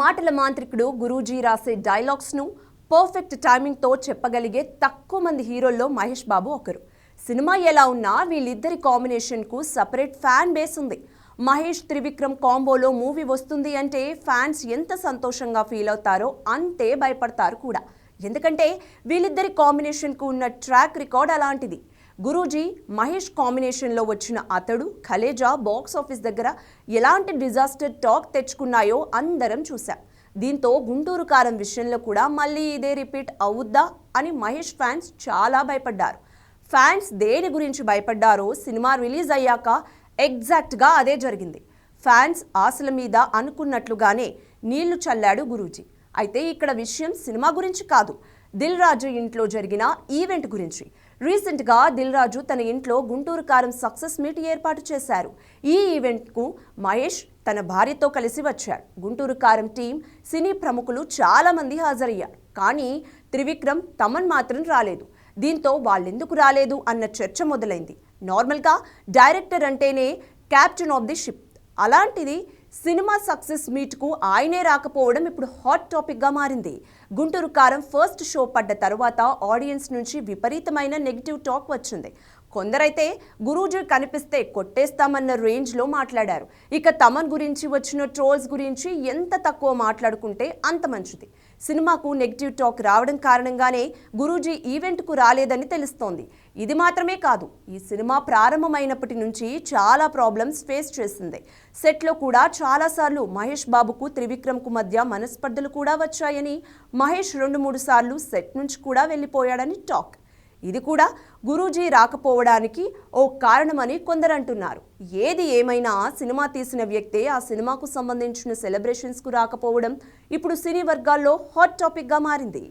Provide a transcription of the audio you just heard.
మాటల మాంత్రికుడు గురూజీ రాసే డైలాగ్స్ను పర్ఫెక్ట్ టైమింగ్తో చెప్పగలిగే తక్కువ మంది హీరోల్లో మహేష్ బాబు ఒకరు. సినిమా ఎలా ఉన్నా వీళ్ళిద్దరి కాంబినేషన్కు సపరేట్ ఫ్యాన్ బేస్ ఉంది. మహేష్ త్రివిక్రమ్ కాంబోలో మూవీ వస్తుంది అంటే ఫ్యాన్స్ ఎంత సంతోషంగా ఫీల్ అవుతారో అంతే భయపడతారు కూడా. ఎందుకంటే వీళ్ళిద్దరి కాంబినేషన్కు ఉన్న ట్రాక్ రికార్డ్ అలాంటిది. గురూజీ మహేష్ కాంబినేషన్లో వచ్చిన అతడు ఖలేజా బాక్స్ ఆఫీస్ దగ్గర ఎలాంటి డిజాస్టర్ టాక్ తెచ్చుకున్నాయో అందరం చూశాం. దీంతో గుంటూరు కారం విషయంలో కూడా మళ్ళీ ఇదే రిపీట్ అవుద్దా అని మహేష్ ఫ్యాన్స్ చాలా భయపడ్డారు. ఫ్యాన్స్ దేని గురించి భయపడ్డారో సినిమా రిలీజ్ అయ్యాక ఎగ్జాక్ట్గా అదే జరిగింది. ఫ్యాన్స్ ఆశల మీద అనుకున్నట్లుగానే నీళ్ళు చల్లాడు గురూజీ. అయితే ఇక్కడ విషయం సినిమా గురించి కాదు. దిల్ రాజు ఇంట్లో జరిగిన ఈవెంట్ గురించి. రీసెంట్గా దిల్ రాజు తన ఇంట్లో గుంటూరు కారం సక్సెస్ మీట్ ఏర్పాటు చేశారు. ఈ ఈవెంట్కు మహేష్ తన భార్యతో కలిసి వచ్చాడు గుంటూరు కారం టీం సినీ ప్రముఖులు చాలామంది హాజరయ్యారు. కానీ త్రివిక్రమ్ తమన్ మాత్రం రాలేదు. దీంతో వాళ్ళెందుకు రాలేదు అన్న చర్చ మొదలైంది. నార్మల్గా డైరెక్టర్ అంటేనే క్యాప్టెన్ ఆఫ్ ది షిప్. అలాంటిది సినిమా సక్సెస్ మీట్కు ఆయనే రాకపోవడం ఇప్పుడు హాట్ టాపిక్గా మారింది. గుంటూరు కారం ఫస్ట్ షో పడ్డ తర్వాత ఆడియన్స్ నుంచి విపరీతమైన నెగిటివ్ టాక్ వచ్చింది. కొందరైతే గురూజీ కనిపిస్తే కొట్టేస్తామన్న రేంజ్లో మాట్లాడారు. ఇక తమన్ గురించి వచ్చిన ట్రోల్స్ గురించి ఎంత తక్కువ మాట్లాడుకుంటే అంత మంచిది. సినిమాకు నెగిటివ్ టాక్ రావడం కారణంగానే గురూజీ ఈవెంట్కు రాలేదని తెలుస్తోంది. ఇది మాత్రమే కాదు ఈ సినిమా ప్రారంభమైనప్పటి నుంచి చాలా ప్రాబ్లమ్స్ ఫేస్ చేసింది. సెట్లో కూడా చాలాసార్లు మహేష్ బాబుకు త్రివిక్రమ్కు మధ్య మనస్పర్ధలు కూడా వచ్చాయని మహేష్ రెండు మూడు సార్లు సెట్ నుంచి కూడా వెళ్ళిపోయాడని టాక్. ఇది కూడా గురూజీ రాకపోవడానికి ఓ కారణమని కొందరంటున్నారు. ఏది ఏమైనా సినిమా తీసిన వ్యక్తే ఆ సినిమాకు సంబంధించిన సెలబ్రేషన్స్కు రాకపోవడం ఇప్పుడు సినీ వర్గాల్లో హాట్ టాపిక్గా మారింది.